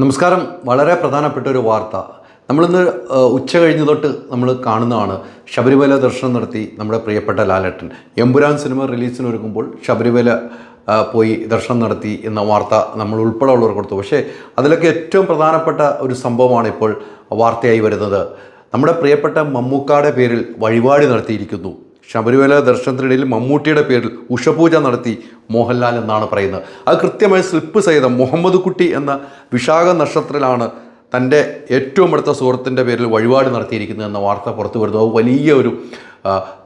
നമസ്കാരം. വളരെ പ്രധാനപ്പെട്ട ഒരു വാർത്ത. നമ്മളിന്ന് ഉച്ച കഴിഞ്ഞ് തൊട്ട് നമ്മൾ കാണുന്നതാണ് ശബരിമല ദർശനം നടത്തി നമ്മുടെ പ്രിയപ്പെട്ട ലാലേട്ടൻ. എമ്പുരാൻ സിനിമ റിലീസിന് ഒരുങ്ങുമ്പോൾ ശബരിമല പോയി ദർശനം നടത്തി എന്ന വാർത്ത നമ്മൾ ഉൾപ്പെടെ ഉള്ളവർ കൊടുത്തു. പക്ഷേ അതിലൊക്കെ ഏറ്റവും പ്രധാനപ്പെട്ട ഒരു സംഭവമാണ് ഇപ്പോൾ വാർത്തയായി വരുന്നത്. നമ്മുടെ പ്രിയപ്പെട്ട മമ്മൂക്കാടെ പേരിൽ വഴിപാട് നടത്തിയിരിക്കുന്നു. ശബരിമല ദർശനത്തിനിടയിൽ മമ്മൂട്ടിയുടെ പേരിൽ ഉഷപൂജ നടത്തി മോഹൻലാൽ എന്നാണ് പറയുന്നത്. അത് കൃത്യമായി സ്ലിപ്പ് സഹിതം മുഹമ്മദ് കുട്ടി എന്ന വിശാഖ നക്ഷത്രത്തിലാണ് തന്റെ ഏറ്റവും അടുത്ത സുഹൃത്തിന്റെ പേരിൽ വഴിപാട് നടത്തിയിരിക്കുന്നത് എന്ന വാർത്ത പുറത്തു വരുന്നത് വലിയ ഒരു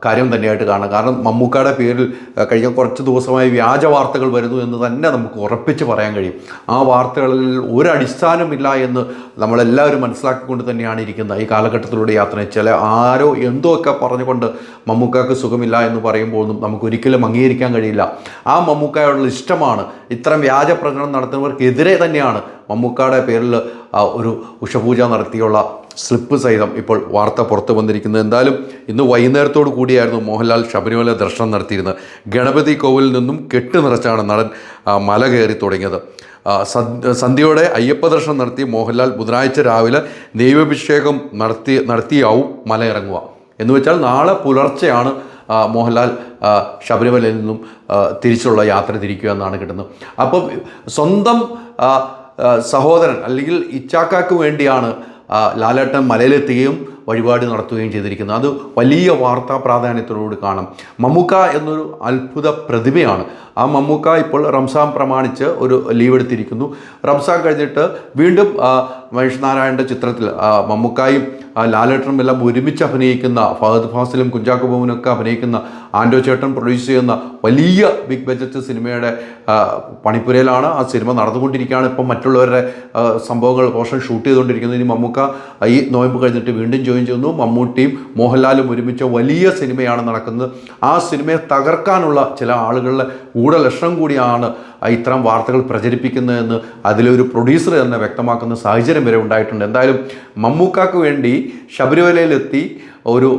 കാര്യം തന്നെയായിട്ട് കാണാം. കാരണം മമ്മൂക്കയുടെ പേരിൽ കഴിഞ്ഞ കുറച്ച് ദിവസമായി വ്യാജ വാർത്തകൾ വരുന്നു എന്ന് തന്നെ നമുക്ക് ഉറപ്പിച്ച് പറയാൻ കഴിയും. ആ വാർത്തകളിൽ ഒരു അടിസ്ഥാനമില്ല എന്ന് നമ്മളെല്ലാവരും മനസ്സിലാക്കിക്കൊണ്ട് തന്നെയാണ് ഇരിക്കുന്നത്. ഈ കാലഘട്ടത്തിലൂടെ യാത്ര ചില ആരോ എന്തോ ഒക്കെ പറഞ്ഞുകൊണ്ട് മമ്മൂക്കയ്ക്ക് സുഖമില്ല എന്ന് പറയുമ്പോഴൊന്നും നമുക്ക് ഒരിക്കലും അംഗീകരിക്കാൻ കഴിയില്ല. ആ മമ്മൂക്കയോടുള്ള ഇഷ്ടമാണ്. ഇത്തരം വ്യാജ പ്രചരണം നടത്തുന്നവർക്കെതിരെ തന്നെയാണ് മമ്മൂക്കയുടെ പേരിൽ ഒരു ഉഷപൂജ നടത്തിയുള്ള സ്ലിപ്പ് സഹിതം ഇപ്പോൾ വാർത്ത പുറത്തു വന്നിരിക്കുന്നത് എന്തായാലും ഇന്ന് വൈകുന്നേരത്തോടു കൂടിയായിരുന്നു മോഹൻലാൽ ശബരിമല ദർശനം നടത്തിയിരുന്നത്. ഗണപതി കോവിലിൽ നിന്നും കെട്ട് നിറച്ചാണ് നടൻ മല കയറി തുടങ്ങിയത്. സന്ധ്യയോടെ അയ്യപ്പ ദർശനം നടത്തി മോഹൻലാൽ ബുധനാഴ്ച രാവിലെ ദൈവാഭിഷേകം നടത്തി നടത്തിയാവും മല ഇറങ്ങുക. എന്ന് വെച്ചാൽ നാളെ പുലർച്ചെയാണ് മോഹൻലാൽ ശബരിമലയിൽ നിന്നും തിരിച്ചുള്ള യാത്ര തിരിക്കുക എന്നാണ് കിട്ടുന്നത്. അപ്പം സ്വന്തം സഹോദരൻ അല്ലെങ്കിൽ ഇച്ചാക്കാക്ക് വേണ്ടിയാണ് ലാലേട്ടൻ മലയിലെത്തുകയും വഴിപാട് നടത്തുകയും ചെയ്തിരിക്കുന്നത് അത് വലിയ വാർത്താ പ്രാധാന്യത്തോടുകൂടി കാണാം. മമ്മൂക്ക എന്നൊരു അത്ഭുത പ്രതിമയാണ്. ആ മമ്മൂക്ക ഇപ്പോൾ റംസാൻ പ്രമാണിച്ച് ഒരു ലീവ് എടുത്തിരിക്കുന്നു. റംസാൻ കഴിഞ്ഞിട്ട് വീണ്ടും മഹേഷ് നാരായണന്റെ ചിത്രത്തിൽ മമ്മൂക്കായും ലാലേട്ടനും എല്ലാം ഒരുമിച്ച് അഭിനയിക്കുന്ന ഫഹദ് ഫാസിലും കുഞ്ചാക്കോ ബോബനൊക്കെ അഭിനയിക്കുന്ന ആൻഡോ ചേട്ടൻ പ്രൊഡ്യൂസ് ചെയ്യുന്ന വലിയ ബിഗ് ബജറ്റ് സിനിമയുടെ പണിപ്പുരയിലാണ് ആ സിനിമ നടന്നുകൊണ്ടിരിക്കുകയാണ്. ഇപ്പം മറ്റുള്ളവരുടെ സംഭവങ്ങൾ പോർഷൻ ഷൂട്ട് ചെയ്തുകൊണ്ടിരിക്കുന്നത് ഇനി മമ്മൂക്ക ഈ നോയമ്പ് കഴിഞ്ഞിട്ട് വീണ്ടും ജോയിൻ ചെയ്യുന്നു. മമ്മൂട്ടിയും മോഹൻലാലും ഒരുമിച്ച് വലിയ സിനിമയാണ് നടക്കുന്നത്. ആ സിനിമയെ തകർക്കാനുള്ള ചില ആളുകളുടെ ഗൂഢലക്ഷണം കൂടിയാണ് ഇത്തരം വാർത്തകൾ പ്രചരിപ്പിക്കുന്നതെന്ന് അതിലൊരു പ്രൊഡ്യൂസർ തന്നെ വ്യക്തമാക്കുന്ന സാഹചര്യം വരെ ഉണ്ടായിട്ടുണ്ട്. എന്തായാലും മമ്മൂക്കാക്ക് വേണ്ടി ശബരിമലയിലെത്തി ഒരു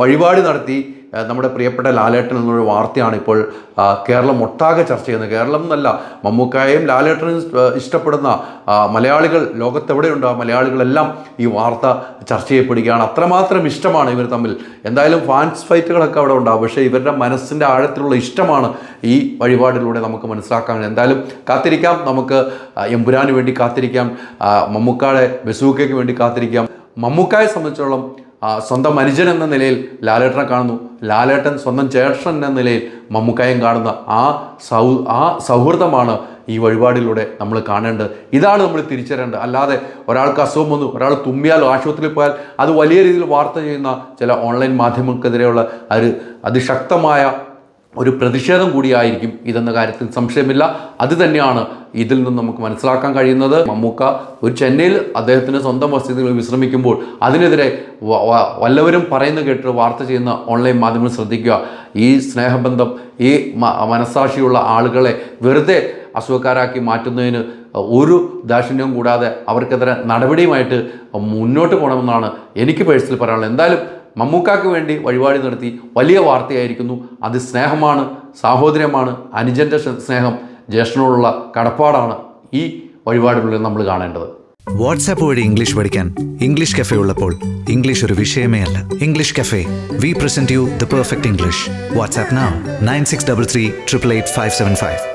വഴിപാട് നടത്തി നമ്മുടെ പ്രിയപ്പെട്ട ലാലേട്ടൻ എന്നൊരു വാർത്തയാണ് ഇപ്പോൾ കേരളം ഒട്ടാകെ ചർച്ച ചെയ്യുന്നത്. കേരളം എന്നല്ല മമ്മൂക്കായെയും ലാലേട്ടനും ഇഷ്ടപ്പെടുന്ന മലയാളികൾ ലോകത്തെവിടെയുണ്ട് ആ മലയാളികളെല്ലാം ഈ വാർത്ത ചർച്ച ചെയ്യപ്പെടുകയാണ്. അത്രമാത്രം ഇഷ്ടമാണ് ഇവർ തമ്മിൽ. എന്തായാലും ഫാൻസ് ഫൈറ്റുകളൊക്കെ അവിടെ ഉണ്ടാവും. പക്ഷേ ഇവരുടെ മനസ്സിന്റെ ആഴത്തിലുള്ള ഇഷ്ടമാണ് ഈ വഴിപാടിലൂടെ നമുക്ക് മനസ്സിലാക്കാൻ എന്തായാലും കാത്തിരിക്കാം. നമുക്ക് എമ്പുരാന് വേണ്ടി കാത്തിരിക്കാം. മമ്മൂക്കാടെ ബസൂക്കയ്ക്ക് വേണ്ടി കാത്തിരിക്കാം. മമ്മൂക്കായെ സംബന്ധിച്ചോളം സ്വന്തം അനുജൻ എന്ന നിലയിൽ ലാലേട്ടനെ കാണുന്നു. ലാലേട്ടൻ സ്വന്തം ചേട്ടൻ എന്ന നിലയിൽ മമ്മൂക്കായും കാണുന്ന ആ സൗ ആ സൗഹൃദമാണ് ഈ വഴിപാടിലൂടെ നമ്മൾ കാണേണ്ടത്. ഇതാണ് നമ്മൾ തിരിച്ചറിയേണ്ടത്. അല്ലാതെ ഒരാൾക്ക് അസുഖം വന്നു ഒരാൾ തുമ്മിയാൽ ആശുപത്രിയിൽ പോയാൽ അത് വലിയ രീതിയിൽ വാർത്ത ചെയ്യുന്ന ചില ഓൺലൈൻ മാധ്യമങ്ങൾക്കെതിരെയുള്ള ഒരു അതിശക്തമായ ഒരു പ്രതിഷേധം കൂടിയായിരിക്കും ഇതെന്ന കാര്യത്തിൽ സംശയമില്ല. അത് തന്നെയാണ് ഇതിൽ നിന്ന് നമുക്ക് മനസ്സിലാക്കാൻ കഴിയുന്നത്. മമ്മൂക്ക ഒരു ചെന്നൈയിൽ അദ്ദേഹത്തിന് സ്വന്തം വസതികളിൽ വിശ്രമിക്കുമ്പോൾ അതിനെതിരെ വല്ലവരും പറയുന്ന കേട്ട് വാർത്ത ചെയ്യുന്ന ഓൺലൈൻ മാധ്യമങ്ങൾ ശ്രദ്ധിക്കുക. ഈ സ്നേഹബന്ധം ഈ മനസ്സാക്ഷിയുള്ള ആളുകളെ വെറുതെ അസുഖക്കാരാക്കി മാറ്റുന്നതിന് ഒരു ദാക്ഷിണ്യവും കൂടാതെ അവർക്കെതിരെ നടപടിയുമായിട്ട് മുന്നോട്ട് പോകണമെന്നാണ് എനിക്ക് പേഴ്സണലി പറയാനുള്ളത്. എന്തായാലും മമ്മൂക്കാക്ക് വേണ്ടി വഴിപാട് നടത്തി വലിയ വാർത്തയായിരിക്കുന്നു. അത് സ്നേഹമാണ് സാഹോദര്യമാണ് അനുജന്റെ സ്നേഹം ജ്യേഷ്ഠനോടുള്ള കടപ്പാടാണ് ഈ വഴിപാടിനുള്ളിൽ നമ്മൾ കാണേണ്ടത്. വാട്സാപ്പ് വഴി ഇംഗ്ലീഷ് പഠിക്കാൻ ഇംഗ്ലീഷ് കഫേ ഉള്ളപ്പോൾ ഇംഗ്ലീഷ് ഒരു വിഷയമേ അല്ല. English cafe. We present you the perfect English WhatsApp nine six double three triple eight five seven five